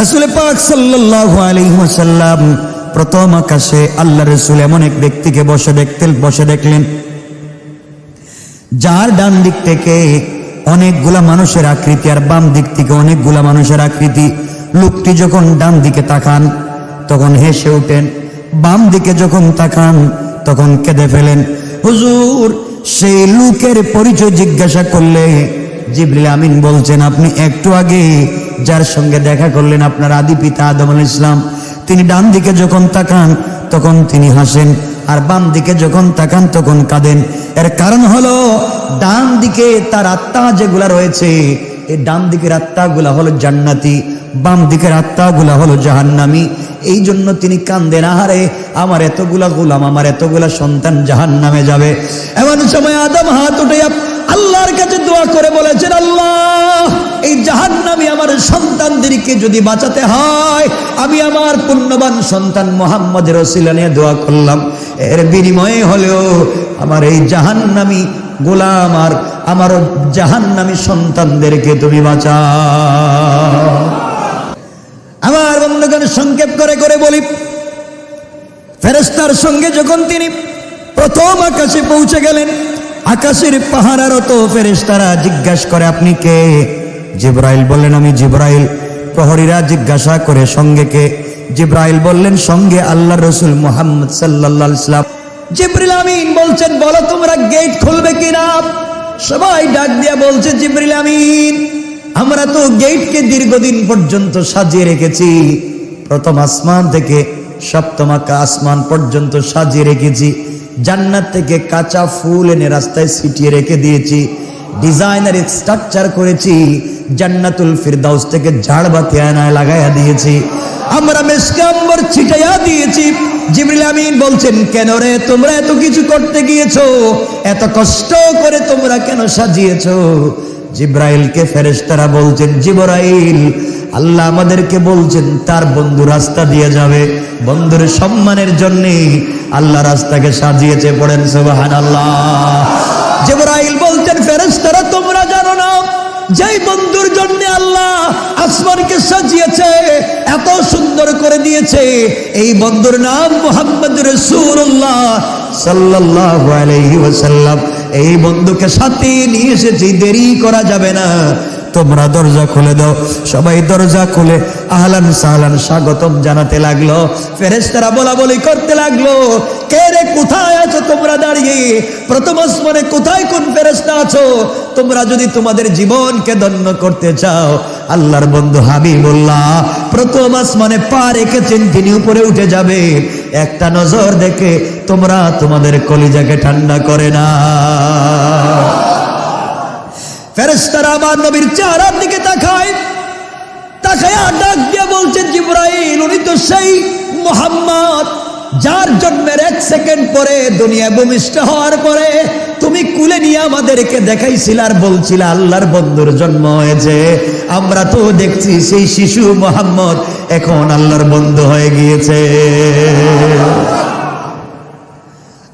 রসুল পাক সাল্লাল্লাহু আলাইহি ওয়াসাল্লাম প্রথম আকাশে আল্লাহ রসুল এমন এক ব্যক্তিকে বসে দেখতেন বসে দেখলেন। যার ডান দিক থেকে অনেকগুলা মানুষের আকৃতি আর বাম দিক থেকে অনেকগুলা মানুষের আকৃতি। লোকটি যখন ডান দিকে তাকান, তখন হেসে ওঠেন বাম দিকে যখন তাকান, তখন কেঁদে ফেলেন। হুজুর, সেই লোকের পরিচয় জিজ্ঞাসা করলে জিবরিল আমিন বলছেন, আপনি একটু আগে যার সঙ্গে দেখা করলেন আপনার আদি পিতা আদম আল ইসলাম তিনি ডান দিকে যখন তাকান, তখন তিনি হাসেন, আর বাম দিকে যখন তাকান, তখন কাঁদেন। এর কারণ হলো, ডান দিকে তার আত্মা যেগুলা রয়েছে, এই ডান দিকের আত্মাগুলা হলো জান্নাতি, বাম দিকের আত্মাগুলা হলো জাহান্নামি। এই জন্য তিনি কান্দেন, আহারে, আমার এতগুলা গুলাম, আমার এতগুলা সন্তান জাহান নামে যাবে। এমন সময় আদম হাত উঠে আল্লাহর কাছে দোয়া করে বলেছেন, আল্লাহ, এই জাহান্নামি আমার সন্তানদেরকে যদি বাঁচাতে হয়, আমি আমার পুণ্যবান সন্তান মোহাম্মদের রসিলা নিয়ে দোয়া করলাম। এর বিনিময়ে হলেও আমার এই জাহান্নামি গোলাম আর আমার জাহান্নামি সন্তানদেরকে তুমি বন্ধুগণ সংক্ষেপ করে করে বলি। ফেরেস্তার সঙ্গে যখন তিনি প্রথম আকাশে পৌঁছে গেলেন, আকাশের পাহারারত ফেরেস্তারা জিজ্ঞাসা করে, আপনি কে? জিব্রাইল বললেন, আমি জিব্রাইল। প্রহরীরা জিজ্ঞাসা করে, সঙ্গে কে? জিব্রাইল বললেন, সঙ্গে আল্লাহ রসুল মোহাম্মদ সাল্লাহ ইসলাম জিব্রিল আমিন বলছেন, বলো তোমরা গেট খুলবে কিনা? সবাই ডাক দিয়া বলছে, জিব্রিল আমিন, আমরা তো গেটকে দীর্ঘদিন পর্যন্ত সাজিয়ে রেখেছি। প্রথম আসমান থেকে সপ্তম আকা আসমান পর্যন্ত সাজিয়ে রেখেছি। জান্নাত থেকে কাঁচা ফুল এনে রাস্তায় ছিটিয়ে রেখে দিয়েছি। ডিজাইনার স্ট্রাকচার করেছি। জান্নাতুল ফিরদাউস থেকে ঝাড়বাতি আয়নায় লাগাইয়া দিয়েছি। আমরা মেসকাম্বর ছিটাইয়া দিয়েছি। জিবরিল আমিন বলছেন, কেন রে, তোমরা এত কিছু করতে গিয়েছো? এত কষ্ট করে তোমরা কেন সাজিয়েছো? জিব্রাইলকে ফেরেশতারা বলছেন, জিব্রাইল, আল্লাহ আমাদেরকে বলছেন, তার বন্ধু রাস্তা দিয়ে যাবে। বন্ধুর সম্মানের জন্য আল্লাহ রাস্তাকে সাজিয়েছে পড়েন সুবাহান আল্লাহ জিব্রাইল বলছেন, ফেরেশতারা, তোমরা জানো না, যেই বন্ধুর জন্য আল্লাহ আসমানকে সাজিয়েছে, এত সুন্দর করে দিয়েছে, এই বন্ধুর নাম মোহাম্মদ রসুল্লাহ সাল্লাল্লাহু আলাইহি ওয়াসাল্লাম। এই বন্ধুকে সাথে নিয়ে এসেছি দেরি করা যাবে না, তোমরা দরজা খুলে দাও। সবাই দরজা খুলে, আহলান সাহলান স্বাগতম জানাতে লাগল। ফেরেশতারা বলা বলি করতে লাগল, কে রে, কোথায় আছো তোমরা দাঁড়িয়ে? প্রথম আসমানে কোথায় কোন ফেরেস্তা আছো? তোমরা যদি তোমাদের জীবনকে ধন্য করতে চাও, আল্লাহর বন্ধু হাবিবুল্লাহ প্রথম আসমানে পা রেখেছেন, তিনি উপরে উঠে যাবে একটা নজর দেখে তোমরা তোমাদের কলিজাকে ঠান্ডা করে না। ফেরেস্তারা আমার নবীর চেহারার দিকে তাকায়। তাকায় ডাক দিয়ে বলছেন জিব্রাইল, উনি তো সেই মোহাম্মদ। যার জন্মের এক সেকেন্ড পরে দুনিয়া ভূমিষ্ঠ হওয়ার পরে তুমি কুলে নিয়ে আমাদেরকে দেখাইছিল আর বলছিল, আল্লাহর বন্ধুর জন্ম হয়েছে। আমরা তো দেখছি সেই শিশু মোহাম্মদ এখন আল্লাহর বন্ধু হয়ে গিয়েছে।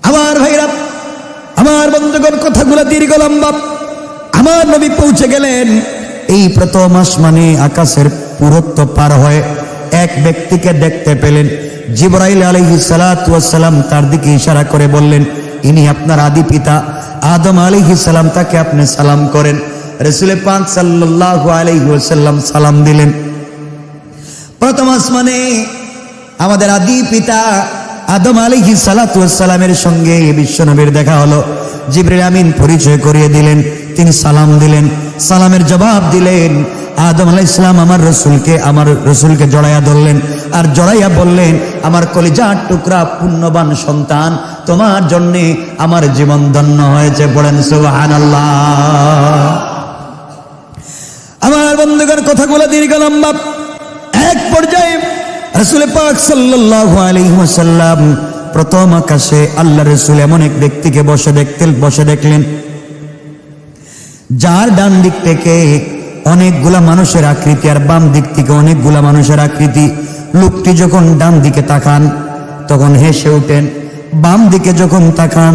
আমার ভাইরা, আমার বন্ধুগণ, কথাগুলো দীর্ঘ লম্বা। আমার নবী পৌঁছে গেলেন। এই প্রথম আসমানে আকাশের পুরত্ব পার হয়ে এক ব্যক্তিকে দেখতে পেলেন। জিবরাইল আলহি সালাম তার দিকে ইশারা করে বললেন, ইনি আপনার আদি পিতা। আদম আলহি সালাম তাকে আপনি সালাম করেন। রসুল পাক সাল্লাহ আলহি সাল্লাম সালাম দিলেন। প্রথম আসমানে আমাদের আদি পিতা আদম আলিহি সালাতামের সঙ্গে বিশ্বনবীর দেখা হলো। জিবরিল আমিন পরিচয় করিয়ে দিলেন, তিনি সালাম দিলেন। সালামের জবাব দিলেন, আদম আলাহ ইসলাম আমার রসুলকে আমার রসুলকে জড়াইয়া ধরলেন আর জড়াইয়া বললেন, আমার কলিজার টুকরা পুণ্যবান সন্তান, তোমার জন্যে আমার জীবন ধন্য হয়েছে। পড়েন সুবাহান আমার বন্ধুগণ, কথাগুলো দীর্ঘ লম্বা। এক পর্যায়ে রসুল পাক সাল্লাল্লাহু আলাইহি প্রথম আকাশে আল্লাহ রসুল এমন এক ব্যক্তিকে বসে দেখতেন বসে দেখলেন। যার ডান দিক থেকে অনেকগুলা মানুষের আকৃতি আর বাম দিক থেকে অনেকগুলা মানুষের আকৃতি, লোকটি যখন ডান দিকে তাকান, তখন হেসে ওঠেন বাম দিকে যখন তাকান,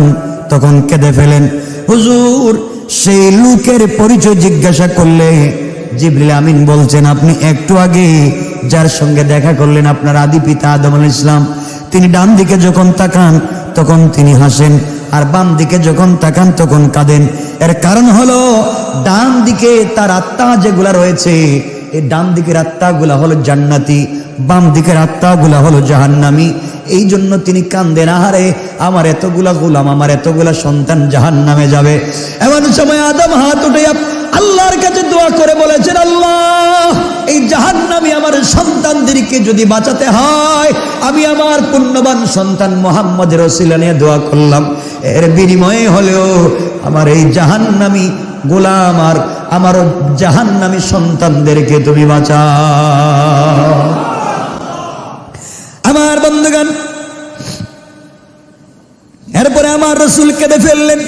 তখন কেঁদে ফেলেন। হুজুর, সেই লোকের পরিচয় জিজ্ঞাসা করলে জিবরিল আমিন বলছেন, আপনি একটু আগে যার সঙ্গে দেখা করলেন আপনার আদি পিতা আদম আল ইসলাম তিনি ডান দিকে যখন তাকান তখন তিনি হাসেন, আর বাম দিকে যখন তাকান তখন কাঁদেন। এর কারণ হলো, ডান দিকে তার আত্মা যেগুলা রয়েছে, এই ডান দিকের আত্মাগুলা হলো জান্নাতি, বাম দিকের আত্মাগুলা হলো জাহান্নামি। এই জন্য তিনি কান্দেন, আহারে, আমার এতগুলা গোলাম, আমার এতগুলা সন্তান জাহান নামে যাবে। এমন সময় আদম হাত উঠে আল্লাহর কাছে দোয়া করে বলেছেন, আল্লাহ, এই জাহান্নামি আমার সন্তানদেরকে যদি বাঁচাতে হয়, আমি আমার পুণ্যবান সন্তান মোহাম্মদের রসিলা নিয়ে দোয়া করলাম। এর বিনিময়ে হলেও আমার এই জাহান্নামি গোলাম আর আমার জাহান্নামি সন্তানদেরকে তুমি বাঁচাও। রসুল কেঁদে ফেললেন।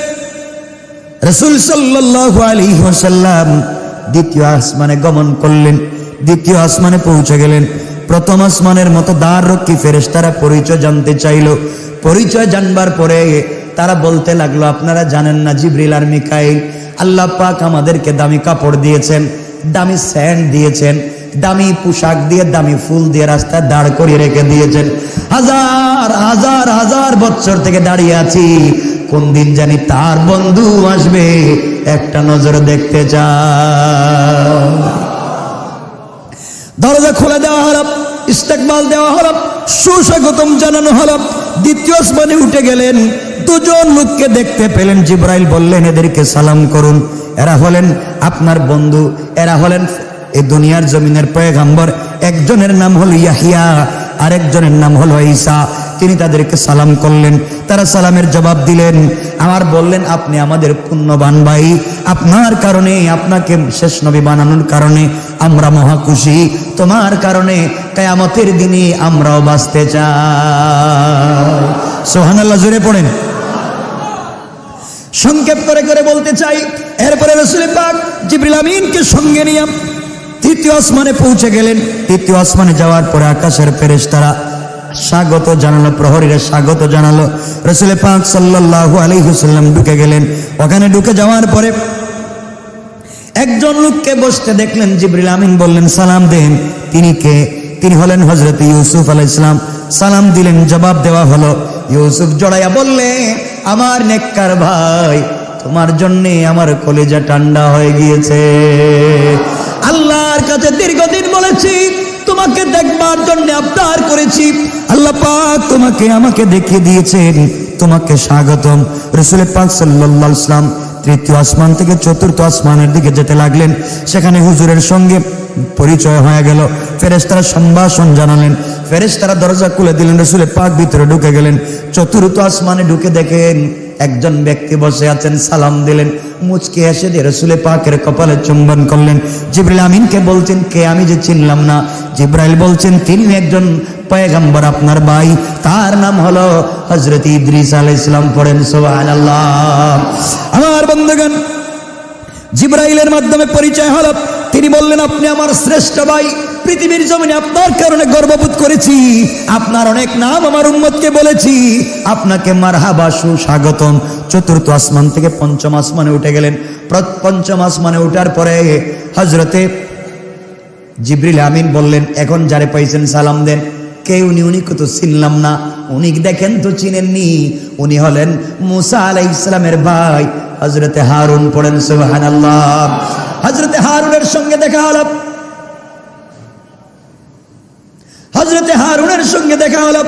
রসুল সাল্লাহ আলী ওসাল্লাম দ্বিতীয় আসমানে গমন করলেন, দ্বিতীয় আসমানে পৌঁছে গেলেন। প্রথম আসমানের মতো দ্বার রক্ষী ফেরেস তারা পরিচয় জানতে চাইল। পরিচয় জানবার পরে তারা বলতে লাগল, আপনারা জানেন না জিবরিল আর মিকাইল? আল্লাহ পাক আমাদেরকে দামি কাপড় দিয়েছেন, দামি স্যান্ড দিয়েছেন দামি পোশাক দিয়ে, দামি ফুল দিয়ে রাস্তায় দাঁড় করিয়ে রেখে দিয়েছেন। হাজার হাজার হাজার বছর থেকে দাঁড়িয়ে আছি। কোন দিন জানি তার বন্ধু আসবে, একটা নজর দেখতে চাই দরজা খুলে দেওয়া হলো, ইস্তেকবাল দেওয়া হলো, সুস্বাগতম জানানো হলো। দ্বিতীয় আসমানে উঠে গেলেন, দুজন লোককে দেখতে পেলেন। জিব্রাইল বললেন, এদেরকে সালাম করুন। এরা হলেন আপনার বন্ধু, এরা হলেন এই দুনিয়ার জমিনের পয়গাম্বর একজনের নাম হলো ইয়াহিয়া, আরেকজনের নাম হলো ঈসা। তিনি তাদেরকে সালাম করলেন, তারা সালামের জবাব দিলেন, আমার বললেন, আপনি আমাদের পুণ্যবান ভাই। আপনার কারণে, আপনাকে শেষ নবী বানানোর কারণে আমরা মহা খুশি। তোমার কারণে কেয়ামতের দিনে আমরাও বাঁচতে চাই। সোহানাল্লাহ জুড়ে পড়েন। সংক্ষেপ করে করে বলতে চাই, এরপরে রসুল পাক জিবরিল আমিনকে সঙ্গে নিয়ে তৃতীয় আসমানে পৌঁছে গেলেন। তৃতীয় আসমানে যাওয়ার পরে আকাশের ফেরেশ তারা স্বাগত জানালো, প্রহরীরা স্বাগত জানালো। রসুল পাক সাল্লাল্লাহু আলাইহি হুসাল্লাম ঢুকে গেলেন। ওখানে ঢুকে যাওয়ার পরে একজন লোককে বসতে দেখলেন, জিবরিল আমিন বললেন, সালাম দেন। তিনি কে? তিনি হলেন হজরত ইউসুফ আলাই ইসলাম সালাম দিলেন, জবাব দেওয়া হলো। ইউসুফ জড়াইয়া বললে, আমার নেককার ভাই, তোমার জন্যে আমার কলেজা ঠান্ডা হয়ে গিয়েছে। আল্লাহর কাছে দীর্ঘদিন বলেছি, তোমাকে দেখবার জন্য আবদার করেছি। আল্লাহ পাক তোমাকে আমাকে দেখিয়ে দিয়েছেন। তোমাকে স্বাগতম। রসুল পাক সাল্লাল্লাহু আলাইহি সাল্লাম তৃতীয় আসমান থেকে চতুর্থ আসমানের দিকে যেতে লাগলেন। সেখানে হুজুরের সঙ্গে পরিচয় হয়ে গেল। ফেরেশতারা সম্ভাষণ জানালেন। ফেরেশতারা দরজা খুলে দিলেন। রসুলের পাক ভিতরে ঢুকে গেলেন। চতুর্থ আসমানে ঢুকে দেখেন একজন ব্যক্তি বসে আছেন, সালাম দিলেন। মুচকে এসে দিয়ে রসুলের পাকের কপালে চুম্বন করলেন। জিব্রাইল আমিনকে বলছেন, কে? আমি যে চিনলাম না। জিব্রাইল বলছেন, তিনি একজন পয়গম্বর আপনার ভাই। তার নাম হলো হজরত ইদ্রিস আলাই ইসলাম পড়েন সোহান আমার বন্ধুগণ, জিব্রাইলের মাধ্যমে পরিচয় হলো। তিনি বললেন, আপনি আমার শ্রেষ্ঠ ভাই। পৃথিবীর জমিনে আপনার কারণে গর্ববোধ করেছি। আপনার অনেক নাম আমার উম্মতকে বলেছি। আপনাকে মারহাবা, সুস্বাগতম। চতুর্থ আসমান থেকে পঞ্চম আসমানে উঠে গেলেন। পঞ্চম আসমানে উঠার পরে হজরতে জিবরিল আমিন বললেন, এখন যারে পাইছেন সালাম দেন। কে উনি উনি কত চিনলাম না। উনি দেখেন তো চিনেননি। উনি হলেন মুসা আলাই ইসলামের ভাই হজরতে হারুন পড়েন সুবাহান আল্লাহ হজরতে হারুনের সঙ্গে দেখা হলো। হজরতে হারুনের সঙ্গে দেখা হলো।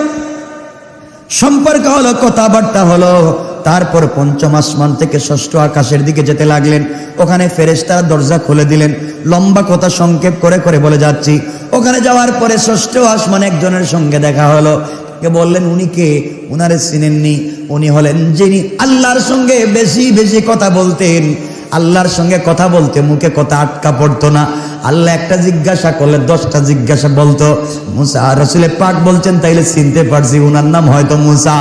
সম্পর্ক হলো, কথাবার্তা হলো। তারপর পঞ্চম আসমান থেকে ষষ্ঠ আকাশের দিকে যেতে লাগলেন। ওখানে ফেরেশতারা দরজা খুলে দিলেন। লম্বা কথা সংক্ষেপ করে করে বলে যাচ্ছি। ওখানে যাওয়ার পরে ষষ্ঠ আসমান একজনের সঙ্গে দেখা হলো। কে বললেন, উনি কে? উনারে চিনেননি। উনি হলেন যিনি আল্লাহর সঙ্গে বেশি বেশি কথা বলতেন। আল্লাহর সঙ্গে কথা বলতে মুখে কথা আটকা পড়তো না। আল্লাহ একটা জিজ্ঞাসা করলে, দশটা জিজ্ঞাসা বলতো, মুসা, রসুলের পাক বলছেন, তাইলে চিনতে পারছি উনার নাম হয়তো মুসা।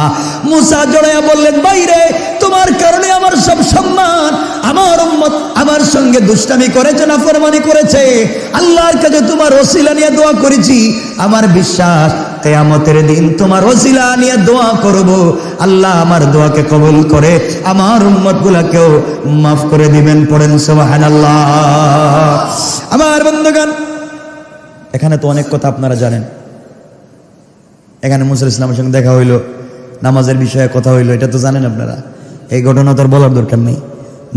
মুসা জড়াইয়া বললেন, বাইরে, তোমার কারণে আমার সব সম্মান, আমার উম্মত আমার সঙ্গে দুষ্টামি করেছে না ফরমানি করেছে। আল্লাহর কাছে তোমার ওসিলা নিয়ে দোয়া করেছি। আমার বিশ্বাস তেয়ামতের দিন তোমার ওসিলা নিয়ে দোয়া করব। আল্লাহ আমার দোয়াকে কবুল করে আমার উম্মত গুলাকেও মাফ করে দিবেন, পড়েন সুবহানাল্লাহ। আমার বন্ধুগণ, এখানে তো অনেক কথা আপনারা জানেন। এখানে মুসা ইসলামের সঙ্গে দেখা হইল, নামাজের বিষয়ে কথা হইল, এটা তো জানেন আপনারা। এই ঘটনা তো আর বলার দরকার নেই।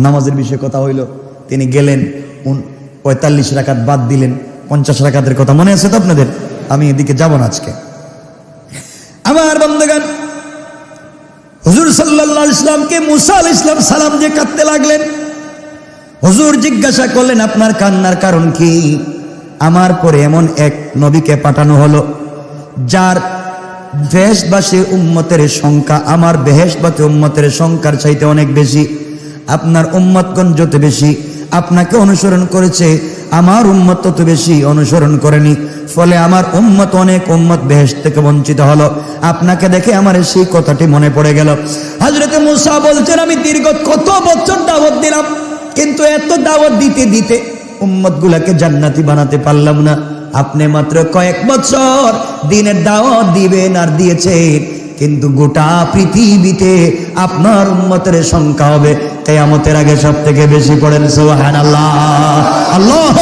নামাজের বিষয়ে কথা হইল, তিনি গেলেন পঁয়তাল্লিশ রাকাত বাদ দিলেন, পঞ্চাশ রাকাতের কথা মনে আছে তো আপনাদের? আমি এদিকে যাব না আজকে। আমার বন্ধুগান হুজুর সাল্লাহ ইসলামকে মুসা আল ইসলাম সালাম দিয়ে কাঁদতে লাগলেন। হুজুর জিজ্ঞাসা করলেন, আপনার কান্নার কারণ কি? আমার পরে এমন এক নবীকে পাঠানো হলো, যার বেহেশবাসী উম্মতের সংখ্যা, আমার বেহেশবাসী উম্মতের সংখ্যার চাইতে অনেক বেশি। আপনার উম্মতগণ যত বেশি, আপনাকে অনুসরণ করেছে, আমার উম্মত তত বেশি অনুসরণ করেনি। ফলে আমার উম্মত অনেক উম্মত বেহেশ থেকে বঞ্চিত হলো। আপনাকে দেখে আমার সেই কথাটি মনে পড়ে গেল। হজরতে মুসা বলছেন, আমি দীর্ঘ কত বছর দাওয়াত দিলাম, কিন্তু এত দাওয়াত দিতে দিতে উম্মত গুলাকে জান্নাতি বানাতে পারলাম না। আপনি মাত্র কয়েক বছর দিনের দাওয়াত দিবেন আর দিয়েছেন, কিন্তু গোটা পৃথিবীতে আপনার উম্মতের সংখ্যা হবে কেয়ামতের আগে সব থেকে বেশি পড়েন সোহান আল্লাহ আল্লাহ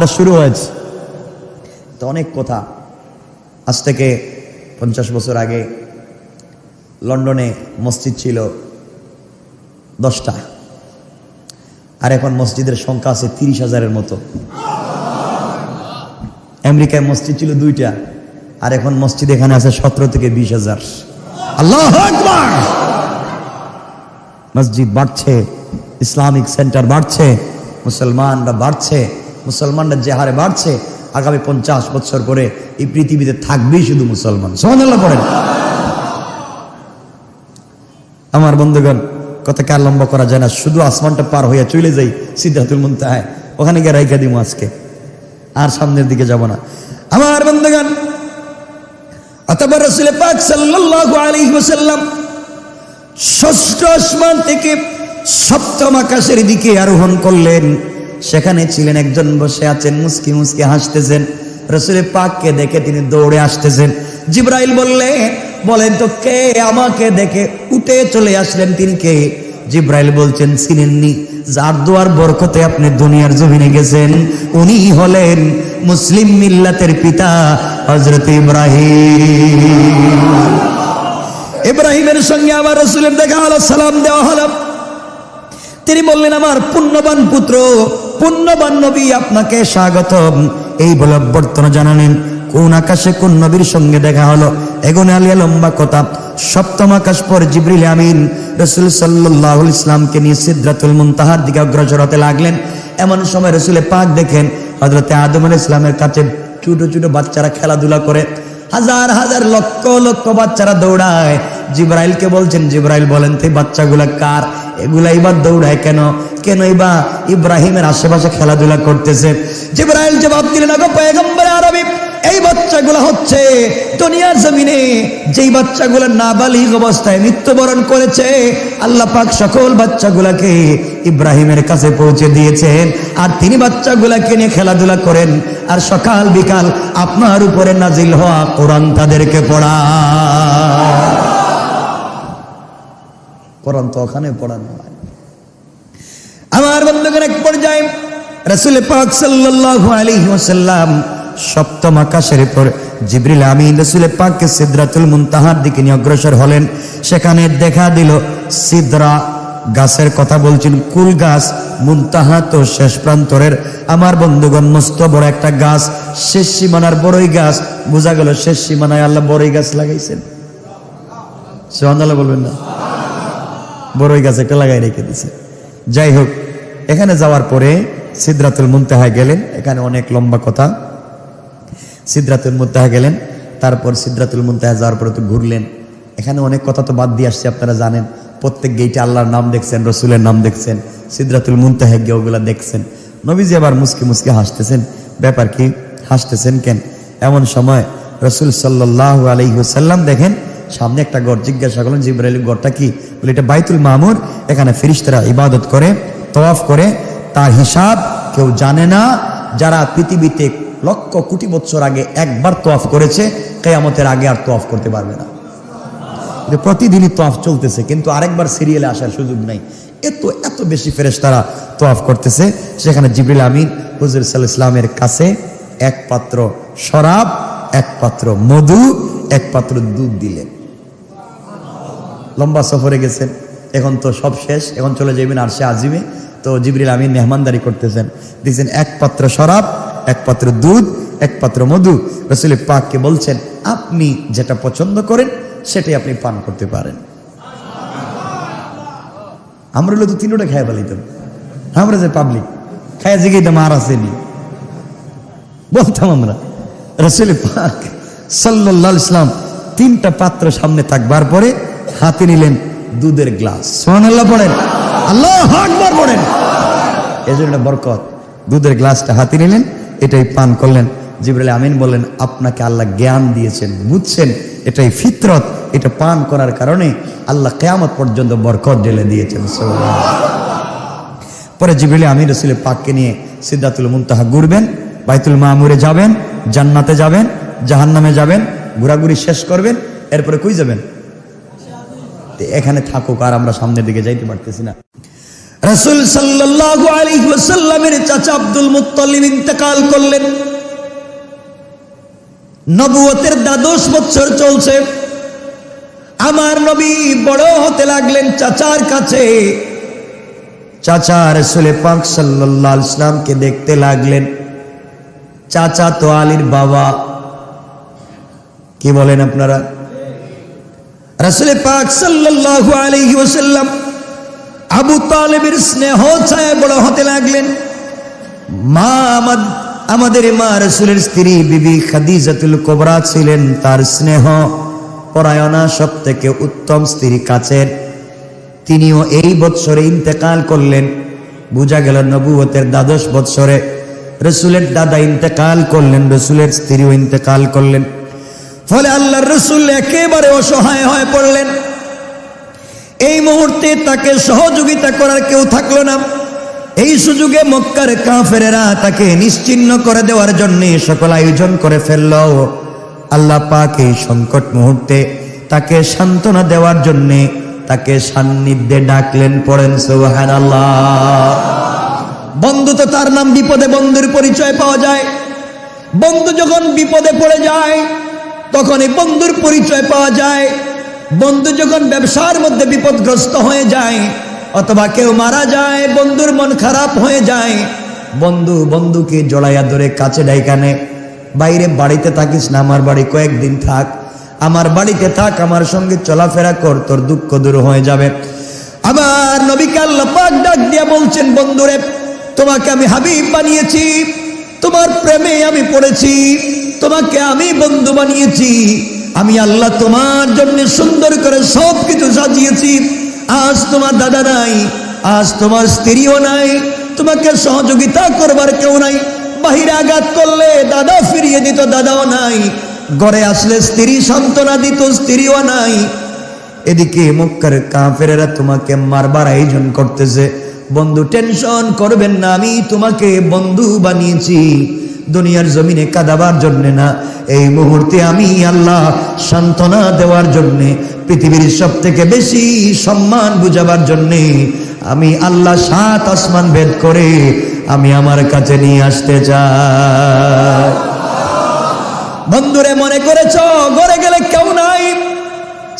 এটা শুরু হয়েছে। তো অনেক কথা। আজ থেকে পঞ্চাশ বছর আগে লন্ডনে মসজিদ ছিল দশটা। আর এখন মসজিদের সংখ্যা আছে তিরিশ হাজারের মতো। আমেরিকায় মসজিদ ছিল দুইটা, আর এখন মসজিদ এখানে আছে সতেরো থেকে বিশ হাজার। আল্লাহ মসজিদ বাড়ছে, ইসলামিক সেন্টার বাড়ছে, মুসলমানরা বাড়ছে। মুসলমানরা যে হারে বাড়ছে, আগামী পঞ্চাশ বছর পরে এই পৃথিবীতে থাকবেই শুধু মুসলমান। পড়েন। আমার বন্ধুগণ, কথা কার লম্বা করা যায় না, শুধু আসমানটা পার হইয়া চলে যাই সিদ্ধাতুল মুনতাহায়। ওখানে গিয়ে রাইখা দিব আজকে। আর সামনের দিকে যাব না। আমার বন্ধুগণ অথবা রসুল পাক সাল্লাল্লাহু আলাইহি ওয়াসাল্লাম ষষ্ঠ আসমান থেকে সপ্তম আকাশের দিকে আরোহণ করলেন। সেখানে ছিলেন একজন বসে আছেন, মুস্কি মুস্কি হাসতেছেন। রসুলের পাককে দেখে তিনি দৌড়ে আসতেছেন। জিব্রাইল বললেন বলেন তো কে আমাকে দেখে উঠে চলে আসলেন তিনি কে? জিব্রাইল বলছেন, চিনেননি, যার দোয়ার বরকতে আপনি দুনিয়ার জমিনে গেছেন, উনি হলেন মুসলিম মিল্লাতের পিতা হজরত ইব্রাহিম। ইব্রাহিমের সঙ্গে আবার রসুলের দেখা হলো, সালাম দেওয়া হলো। তিনি বললেন, আমার পুণ্যবান পুত্র পুণ্যবান নবী আপনাকে স্বাগতম। এই বলে অভ্যর্থনা জানালেন। কোন আকাশে কোন নবীর সঙ্গে দেখা হলো? এগোনে আলিয়া লম্বা কথা। সপ্তম আকাশ পর জিবরিল আমিন রসুল সাল্লাহ ইসলামকে নিয়ে সিদ্ধাতুল মুনতাহার দিকে অগ্রসর হতে লাগলেন। এমন সময় রসুলে পাক দেখেন হজরতে আদম আল ইসলামের কাছে ছোট ছোট বাচ্চারা খেলাধুলা করে। হাজার হাজার লক্ষ লক্ষ বাচ্চারা দৌড়ায়। জিব্রাইলকে বলছেন, জিব্রাইল বলেন, তো বাচ্চাগুলা কার? এগুলা এবার দৌড়ায় কেন? কেন এবার ইব্রাহিমের আশেপাশে খেলাধুলা করতেছে? জিব্রাইল জবাব দিলেন আরবি এই বাচ্চাগুলা হচ্ছে দুনিয়ার জমিনে যেই বাচ্চাগুলো নাবালিগ অবস্থায় মৃত্যুবরণ করেছে, আল্লাহ পাক সকল বাচ্চাগুলাকে ইব্রাহিমের কাছে পৌঁছে দিয়েছেন। আর তিনি বাচ্চাগুলাকে নিয়ে খেলাধুলা করেন। আর সকাল বিকাল আপনার উপরে নাজিল হওয়া কোরআন তাদেরকে পড়া। কোরআন তো ওখানে পড়ানো হয় আমার বন্ধুগণ, এক পর্যায়ে রসুল পাক সাল্লাল্লাহু আলাইহি ওয়াসাল্লাম সপ্তম আকাশের পর জিবরিল আমিন রসুল পাককে সিদরাতুল মুনতাহার দিকে নিয়ে অগ্রসর হলেন। সেখানে দেখা দিল, সিদরা গাছের কথা বলছেন, কুল গাছ মুনতাহা তো শেষ প্রান্তরের। আমার বন্ধুগণ, মস্ত বড় একটা গাছ, শেষ সীমানার বড়ই গাছ। বোঝা গেল শেষ সীমানায় আল্লাহ বড়ই গাছ লাগাইছেন। সোহান বলবেন না? বড়ই গাছ একটা লাগাই রেখে দিছে। যাই হোক, এখানে যাওয়ার পরে সিদ্ধাতুল মুনতাহায় গেলেন। এখানে অনেক লম্বা কথা। সিদ্ধাতুল মুনতাহা গেলেন, তারপর সিদ্ধাতুল মুনতাহা যাওয়ার পরে তো ঘুরলেন। এখানে অনেক কথা তো বাদ দিয়ে আসছে, আপনারা জানেন। প্রত্যেক গেইটে আল্লাহর নাম দেখছেন, রসুলের নাম দেখছেন সিদ্ধাতুল মুনতাহা গিয়ে ওগুলা দেখছেন। নবীজি আবার মুসকি মুসকি হাসতেছেন। ব্যাপার কি, হাসতেছেন কেন? এমন সময় রসুল সাল্লাহ আলহিহসাল্লাম দেখেন, সামনে একটা গড়, জিজ্ঞাসা করলেন, জিব্রাইল, গড়টা কি? বলে, এটা বাইতুল মামুর, এখানে ফিরিস্তারা ইবাদত করে, তওয়াফ করে, তার হিসাব কেউ জানে না। যারা পৃথিবীতে লক্ষ কোটি বছর আগে একবার তোয়াফ করেছে, কেয়ামতের আগে আর তোয়াফ করতে পারবে না। প্রতিদিনই তোয়াফ চলতেছে, কিন্তু আরেকবার সিরিয়ালে আসার সুযোগ নাই। এত এত বেশি ফেরেস তারা তোয়াফ করতেছে, সেখানে জিবরিল আমিন হুজুর সাল ইসলামের কাছে এক পাত্র শরাব এক পাত্র মধু এক পাত্র দুধ দিলেন। লম্বা সফরে গেছেন, এখন তো সব শেষ, এখন চলে যাবেন আর সে আজিমে। তো জিবরিল আমিন মেহমানদারি করতেছেন দিয়েছেন এক পাত্র শরাব এক পাত্র দুধ, এক পাত্র মধু। রসুল পাককে বলছেন, আপনি যেটা পছন্দ করেন, সেটাই আপনি পান করতে পারেন। আমরা তো তিনটা খায় পালিতাম আমরা যে পাবলিক খায় জিগে তো মার আসেনি বলতাম আমরা, রসুল পাক সাল্লাহ ইসলাম তিনটা পাত্র সামনে থাকবার পরে হাতে নিলেন দুধের গ্লাস। সোহান আল্লাহ পড়েন। আল্লাহ আকবার পড়েন। এই জন্য বরকত, দুধের গ্লাসটা হাতে নিলেন এটাই পান করলেন। জিবরাইল আমিন বললেন, আপনাকে আল্লাহ জ্ঞান দিয়েছেন, বুঝছেন, এটাই ফিতরত, এটা পান করার কারণে আল্লাহ কেয়ামত পর্যন্ত বরকত ঢেলে দিয়েছেন। পরে জিবরিল আমির রসুল পাককে নিয়ে সিদ্ধাতুল মুনতাহা ঘুরবেন, বাইতুল মামুরে যাবেন, জান্নাতে যাবেন, জাহান্নামে যাবেন, ঘোরাঘুরি শেষ করবেন, এরপরে কই যাবেন? এখানে থাকুক আর আমরা সামনের দিকে যাইতে পারতেছি না। রসুল সাল্লাল্লাহু আলাইহি ওয়াসাল্লামের চাচা আব্দুল মুত্তালিব ইন্তেকাল করলেন। নবুয়তের দ্বাদশ বছর চলছে। আমার নবী বড় হতে লাগলেন চাচার কাছে। চাচা রসুলে পাক সাল্লাহ ইসলামকে দেখতে লাগলেন। চাচা তো আলীর বাবা। কি বলেন আপনারা? রসুলে পাক সাল্লাল্লাহু আলাইহি ওয়াসাল্লাম আবু তালেবের স্নেহ ছায়া বড় হতে লাগলেন। মা আমাদ আমাদের মা রসুলের স্ত্রী বিবি খাদিজাতুল কোবরা ছিলেন তার স্নেহ পরায়ণা সব থেকে উত্তম স্ত্রী কাছের। তিনিও এই বৎসরে ইন্তেকাল করলেন। বোঝা গেল নবুয়তের দ্বাদশ বৎসরে রসুলের দাদা ইন্তেকাল করলেন, রসুলের স্ত্রীও ইন্তেকাল করলেন। ফলে আল্লাহর রসুল একেবারে অসহায় হয়ে পড়লেন। এই মুহূর্তে তাকে সহযোগিতা করার কেউ থাকল না। এই সুযোগে মক্কার কাফেরেরা তাকে নিশ্চিন্ন করে দেওয়ার জন্য সকল আয়োজন করে ফেলল। আল্লাহ পাক এই সংকট মুহূর্তে তাকে সান্ত্বনা দেওয়ার জন্যে তাকে সান্নিধ্যে ডাকলেন, পড়েন সোহান আল্লাহ বন্ধু তো তার নাম বিপদে বন্ধুর পরিচয় পাওয়া যায়। বন্ধু যখন বিপদে পড়ে যায় তখন এই বন্ধুর পরিচয় পাওয়া যায়। বন্ধু যখন ব্যবসার মধ্যে বিপদগ্রস্ত হয়ে যায়, অথবা কেউ মারা যায়, বন্ধুর মন খারাপ হয়ে যায়, বন্ধু বন্ধুকে জড়াইয়া ধরে কাছে ডাইকানে বাইরে বাড়িতে থাকিস না, আমার বাড়ি কয়েকদিন থাক। আমার বাড়িতে থাক, আমার সঙ্গে চলাফেরা কর, তোর দুঃখ দূর হয়ে যাবে। আমার নবীকে আল্লাহ ডাক দিয়া বলছেন, বন্ধুরে, তোমাকে আমি হাবিব বানিয়েছি, তোমার প্রেমে আমি পড়েছি, তোমাকে আমি বন্ধু বানিয়েছি। আমি আল্লাহ তোমার জন্য সুন্দর করে সব কিছু সাজিয়েছি। আজ তোমার দাদা নাই, আজ তোমার স্ত্রীও নাই, তোমাকে সহযোগিতা করবার কেউ নাই। বাহিরে আঘাত করলে দাদা ফিরিয়ে দিত, দাদাও নাই। ঘরে আসলে স্ত্রী সান্ত্বনা দিত, স্ত্রীও নাই। এদিকে মক্কার কাফেরেরা তোমাকে মারবার আয়োজন করতেছে। বন্ধু, টেনশন করবেন না, আমি তোমাকে বন্ধু বানিয়েছি। দুনিয়ার জমিনে কাদাবার জন্য না। এই মুহূর্তে আমি আল্লাহ সান্ত্বনা দেওয়ার জন্যে, পৃথিবীর সব থেকে বেশি সম্মান বুঝাবার জন্যে আমি আল্লাহ সাত আসমান ভেদ করে আমি আমার কাছে নিয়ে আসতে চাই। বন্ধুরে, মনে করেছ ঘরে গেলে কেউ নাই,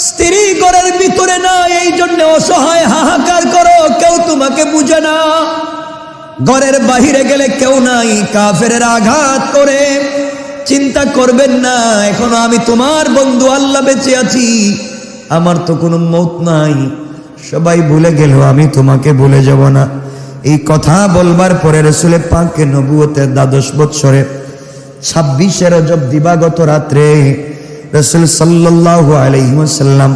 স্ত্রী ঘরের ভিতরে না এই জন্য অসহায় হাহাকার করো, কেউ তোমাকে বুঝে না। ঘরের বাহিরে গেলে কেউ নাই কাফের আঘাত করে। চিন্তা করবেন না, এখনও আমি তোমার বন্ধু, আল্লাহ বেঁচে আছি। আমার তো কোনো মত নাই। সবাই ভুলে গেল, আমি তোমাকে ভুলে যাব না। এই কথা বলবার পরে রসুলে পাকে নবুয়তের দ্বাদশ বৎসরে ছাব্বিশে রজব দিবাগত রাত্রে রসুল সাল্লাহ আলহিমসাল্লাম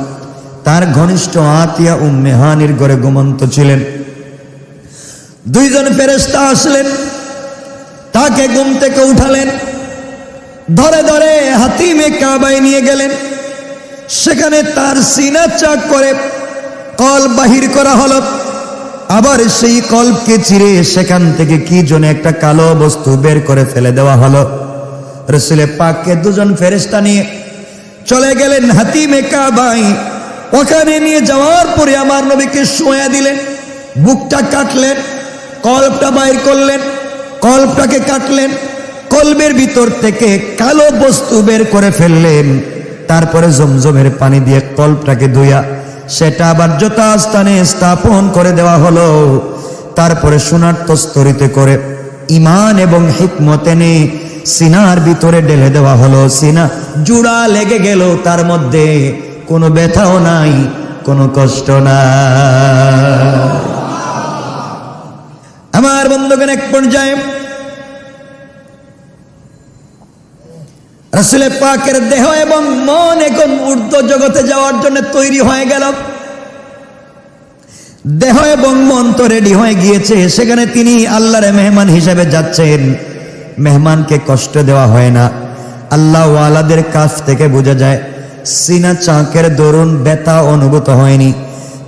তার ঘনিষ্ঠ আতিয়া উম্মেহানির ঘরে ঘুমন্ত ছিলেন। দুইজন ফেরেস্তা আসলেন, তাকে ঘুম থেকে উঠালেন, ধরে ধরে হাতিমে কাবায় নিয়ে গেলেন। সেখানে তার সিনা চাক করে কল বাহির করা হলো। আবার সেই কল্পকে চিরে সেখান থেকে কি জন্য একটা কালো বস্তু বের করে ফেলে দেওয়া হলো। রসুলের পাককে দুজন ফেরেস্তা নিয়ে চলে গেলেন হাতিমে কাবাই ওখানে নিয়ে যাওয়ার পরে আমার নবীকে শোয়া দিলেন, বুকটা কাটলেন কল্পটা বাইর করলেন, কল্পটাকে কাটলেন কলবের ভিতর থেকে কালো বস্তু বের করে ফেললেন। তারপরে জমজমের পানি দিয়ে কল্পটাকে ধুইয়া সেটা আবার যথাস্থানে স্থাপন করে দেওয়া হলো। তারপরে সোনার তস্তরিতে করে ইমান এবং হিকমত এনে সিনার ভিতরে ঢেলে দেওয়া হলো। সিনা জুড়া লেগে গেল, তার মধ্যে কোনো ব্যথাও নাই, কোনো কষ্ট নাই। আমার বন্ধুগণ, এক পর্যায়ে রসুলের পাকের দেহ এবং মন এখন ঊর্ধ্ব জগতে যাওয়ার জন্য তৈরি হয়ে গেল। দেহ এবং মন তো রেডি হয়ে গিয়েছে। সেখানে তিনি আল্লাহর মেহমান হিসেবে যাচ্ছেন। মেহমানকে কষ্ট দেওয়া হয় না। আল্লাহ ওয়ালাদের কাছ থেকে বোঝা যায়, সিনা চাঁকের দরুন ব্যথা অনুভূত হয়নি।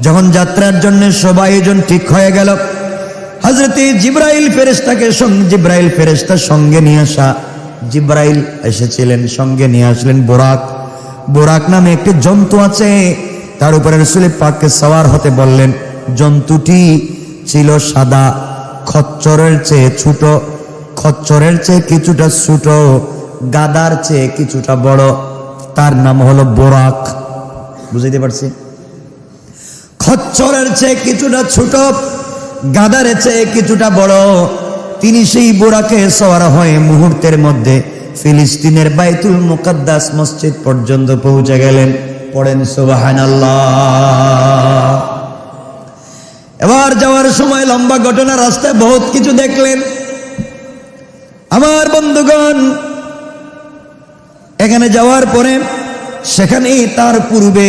যখন যাত্রার জন্য সবাই জন ঠিক হয়ে গেল হজরতে জিব্রাইল ফেরেস্তাকে জিব্রাইল ফেরেস্তার সঙ্গে নিয়ে আসা। জিব্রাইল এসেছিলেন, সঙ্গে নিয়ে আসলেন বোরাক। বোরাক নামে একটি জন্তু আছে, তার উপরে রসুলের পাককে সওয়ার হতে বললেন, জন্তুটি ছিল সাদা, খচ্চরের চেয়ে ছোট, খচ্চরের চেয়ে কিছুটা ছোট, গাদার চেয়ে কিছুটা বড়। তার নাম হলো বোরাক। বুঝাইতে পারছি? খচ্চরের চেয়ে কিছুটা ছোট গাদার চেয়ে কিছুটা বড়। তিনি সেই বোরাকে সওয়ার হয়ে মুহূর্তের মধ্যে ফিলিস্তিনের বাইতুল মুকাদ্দাস মসজিদ পর্যন্ত পৌঁছে গেলেন। পড়েন সুবাহান এবার যাওয়ার সময় লম্বা ঘটনা রাস্তায় বহুত কিছু দেখলেন। আমার বন্ধুগণ, এখানে যাওয়ার পরে সেখানেই তার পূর্বে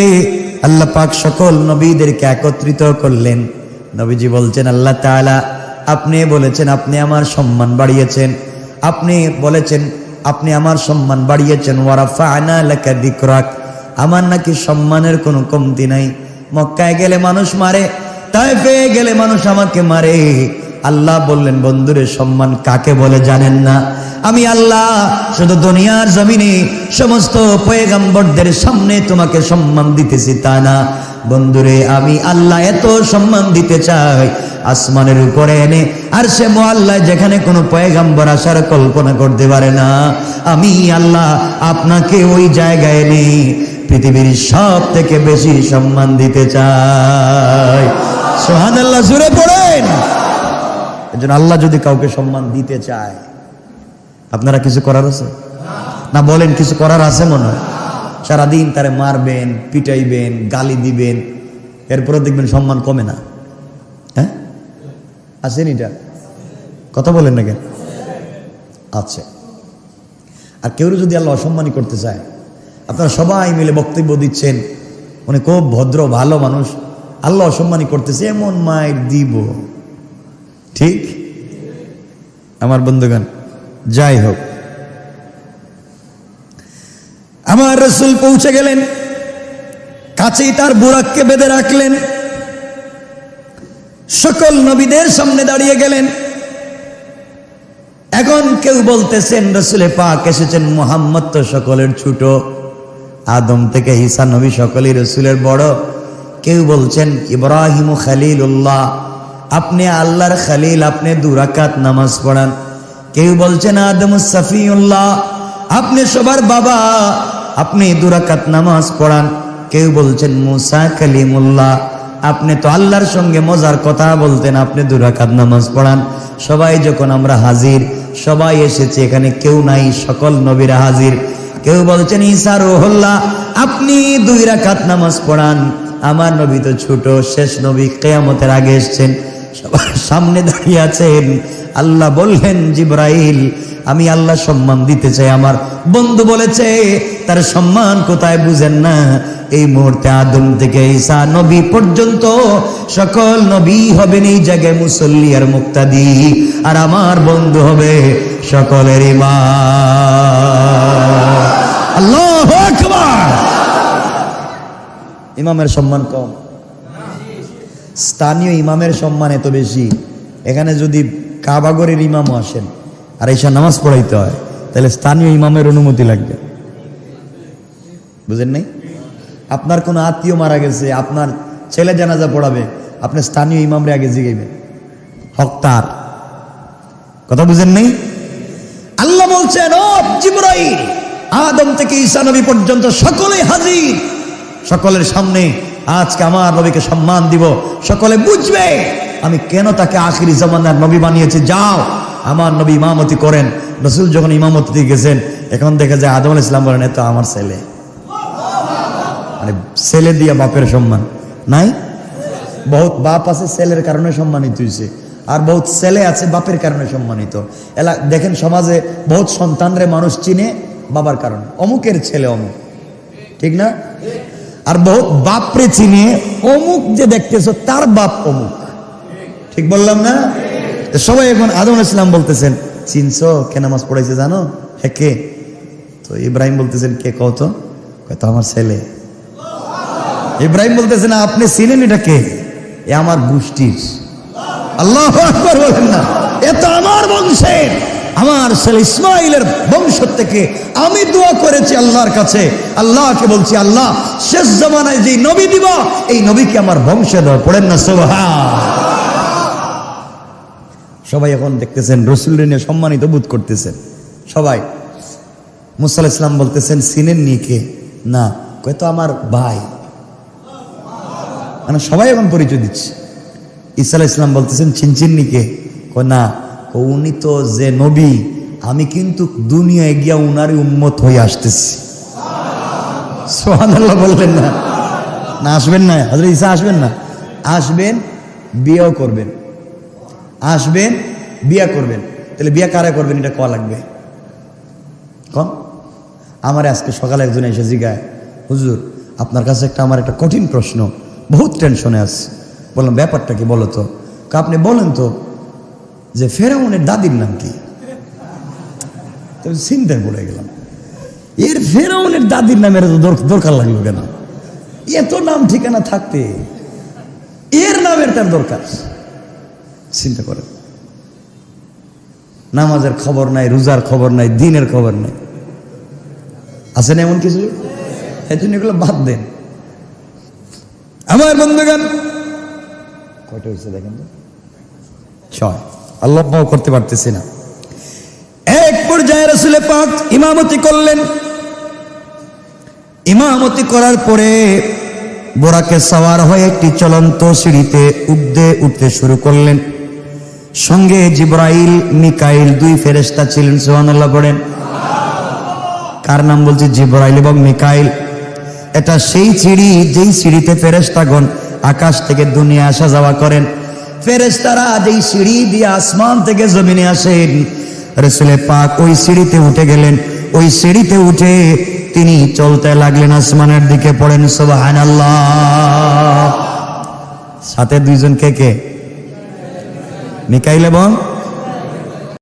আল্লাহ পাক সকল নবীদেরকে একত্রিত করলেন। নবীজি বলছেন, আল্লাহ তাআলা, আপনি বলেছেন আপনি আমার সম্মান বাড়িয়েছেন। আপনি বলেছেন আপনি আমার সম্মান বাড়িয়েছেন। ওয়ারাফা আনা লেখা দিকরাক। আমার নাকি সম্মানের কোনো কমতি নাই। মক্কায় গেলে মানুষ মারে তাই পেয়ে গেলে মানুষ আমাকে মারে। আল্লাহ বললেন, বন্ধুরে, সম্মান কাকে বলে জানেন না? আমি আল্লাহ, শুধু দুনিয়ার জমিনে সমস্ত পয়গাম্বরদের সামনে তোমাকে সম্মান দিতেছি তা না। বন্ধুরে, আমি আল্লাহ এত সম্মান দিতে চাই। আসমানের উপরে এনে আর সে মোয়াল্লায় যেখানে কোনো পয়গাম্বর আসার কল্পনা করতে পারে না। আমি আল্লাহ আপনাকে ওই জায়গায় এনে পৃথিবীর সব থেকে বেশি সম্মান দিতে চাই। সোহান আল্লাহ জুড়ে পড়েন। এজন্য আল্লাহ যদি কাউকে সম্মান দিতে চায়, আপনারা কিছু করার আছে? না, বলেন, কিছু করার আছে মনে হয়? সারাদিন তারে মারবেন, পিটাইবেন, গালি দিবেন এরপরে দেখবেন সম্মান কমে না। হ্যাঁ? আছেন এটা? কথা বলেন না কেন? আছে আর কেউ যদি আল্লাহ অসম্মানী করতে চায়, আপনারা সবাই মিলে বক্তব্য দিচ্ছেন, উনি খুব ভদ্র, ভালো মানুষ, আল্লাহ অসম্মানী করতেছে, এমন মায়ের দিব। ঠিক? আমার বন্ধুগণ, যাই হোক। আমার রসুল পৌঁছে গেলেন। কাছেই তার বুরাককে বেঁধে রাখলেন। সকল নবীদের সামনে দাঁড়িয়ে গেলেন। এখন কেউ বলতেছেন, রসুলে পাক এসেছেন, মোহাম্মদ তো সকলের ছোট। আদম থেকে ঈসা নবী সকলেই রসুলের বড়। কেউ বলছেন, ইব্রাহিম খালিল উল্লাহ আপনি আল্লাহর খালিল, আপনি দুরাকাত নামাজ পড়ান। কেউ বলছেন, আদম সাফিউল্লাহ, আপনি সবার বাবা। আপনি দুরাকাত নামাজ পড়ান, কেউ বলছেন, মুসা কালিমুল্লাহ। আপনি তো আল্লাহর সঙ্গে মজার কথা বলতেন, আপনি দুরাকাত নামাজ পড়ান। সবাই যখন আমরা হাজির, সবাই এসেছে, এখানে কেউ নাই, সকল নবীরা হাজির। কেউ বলছেন, ঈসা রোহল্লা আপনি দুই রাকাত নামাজ পড়ান। আমার নবী তো ছোট, শেষ নবী কেয়ামতের আগে এসছেন। সবার সামনে দাঁড়িয়ে আছেন। আল্লাহ বললেন, জিব্রাইল, আমি আল্লাহ সম্মান দিতে চাই। আমার বন্ধু বলেছে, তার সম্মান কোথায় বুঝেন না? এই মুহূর্তে আদম থেকে ঈসা নবী পর্যন্ত সকল নবী হবেন এই জায়গায় মুসল্লি আর মুক্তাদি। আর আমার বন্ধু হবে সকলের ইমাম। ইমামের সম্মান কম। স্থানীয় ইমামের সম্মান এত বেশি। এখানে যদি কাবাগরের ইমামও আসেন, আর এসে নামাজ পড়াইতে হয়, তাহলে স্থানীয় ইমামের অনুমতি লাগবে। বুঝেন নাই? আপনার কোনো আত্মীয় মারা গেছে, আপনার ছেলে জানাজা পড়াবে, আপনি স্থানীয় ইমামরে আগে জিগাইবেন। হক তার। কথা বুঝেন নেই? আল্লাহ বলছেন আদম থেকে ঈসা নবী পর্যন্ত সকলে হাজির। সকলের সামনে আজকে আমার নবীকে সম্মান দিব। সকলে বুঝবে? আমি কেন তাকে আখিরি জামানার নবী বানিয়েছি? যাও, আমার নবী ইমামতি করেন। রসুল যখন ইমামতি গেছেন, এখন দেখে যায় আদম ইসলাম বলেন, এ তো আমার ছেলে। মানে ছেলে দিয়া বাপের সম্মান। নাই? বহুত বাপ আছে ছেলের কারণে সম্মানিত হয়েছে আর বহুত ছেলে আছে বাপের কারণে সম্মানিত। এলা, দেখেন সমাজে বহুত সন্তানরে মানুষ চিনে বাবার কারণে। অমুকের ছেলে অমুক। ঠিক না? আর বহুত বাপরে চিনে, অমুক যে দেখতেছো, তার বাপ অমুক। ঠিক বললাম না? সবাই এখন আদম ইসলাম বলতেছেন, চিনছো? কে নামাজ পড়াইছে জানো? হ্যাঁ কে? তো ইব্রাহিম বলতেছেন, কে কত তো? আমার ছেলে। ইব্রাহিম বলতেছে না আপনি চিনেন এটা কে? এ আমার গোষ্ঠীর। আল্লাহ বলেন না, এ তো আমার বংশের। আমার ছেলে ইসমাইলের বংশ থেকে আমি দোয়া করেছি আল্লাহর কাছে। আল্লাহকে বলছি, আল্লাহ, শেষ জমানায় যে নবী দিব, এই নবীকে আমার বংশে দেওয়া পড়েন না সোহা সবাই এখন দেখতেছেন রসুল নিয়ে সম্মানিত বোধ করতেছেন। সবাই মুসাল ইসলাম বলতেছেন, সিনেন নিয়ে কে? না, কয় তো আমার ভাই। মানে সবাই এখন পরিচয় দিচ্ছে। আলাইহিস ইসলাম বলতেছেন চিনচিন্নি কে? না উনি তো যে নবী, আমি কিন্তু দুনিয়ায় গিয়া উনারই উন্মত হয়ে আসতেছি। সোহানাল্লাহ বললেন না। না, আসবেন না। হাজরে ঈসা আসবেন না। আসবেন, বিয়েও করবেন। আসবেন, বিয়া করবেন। তাহলে বিয়া কারা করবেন, এটা কয়া লাগবে? কন আমার আজকে সকালে একজন এসে জিগায়, হুজুর, আপনার কাছে একটা আমার একটা কঠিন প্রশ্ন, বহুত টেনশনে আছে। বললাম, ব্যাপারটা কি বলো তো? আপনি বলেন তো যে ফেরাউনের দাদির নাম কি? চিন্তায় পড়ে গেলাম। এর ফেরাউনের দাদির নামের দরকার লাগল কেন? এত নাম ঠিকানা থাকতে এর নামের তার দরকার। চিন্তা করেন। নামাজের খবর নাই, রোজার খবর নাই, দিনের খবর নাই। আছে না এমন কিছু? এই এগুলো বাদ দেন। আমার বন্ধুগান কয়টা হয়েছে দেখেন তো? ছয়। আল্লাহ পাও করতে পারতেছি না। এক পর্যায়ে রসুলে পাক ইমামতি করলেন। ইমামতি করার পরে বোরাকে সাওয়ার হয়ে একটি চলন্ত সিঁড়িতে উঠতে উঠতে শুরু করলেন। সঙ্গে জিব্রাইল, মিকাইল দুই ফেরেশতা ছিলেন, সুবহানাল্লাহ পড়েন। কার নাম বলছে? জিব্রাইল এবং মিকাইল। এটা সেই সিঁড়ি, যেই সিঁড়িতে ফেরেশতাগণ আকাশ থেকে দুনিয়া আসা যাওয়া করেন। ফেরেশতারা যেই সিঁড়ি দিয়ে আসমান থেকে জমিনে আসেন, রসুলে পাক ওই সিঁড়িতে উঠে গেলেন। ওই সিঁড়িতে উঠে তিনি চলতে লাগলেন, আসমানের দিকে পড়েন, সুবহানাল্লাহ। সাথে দুইজন কে কে? মিকাইল এবং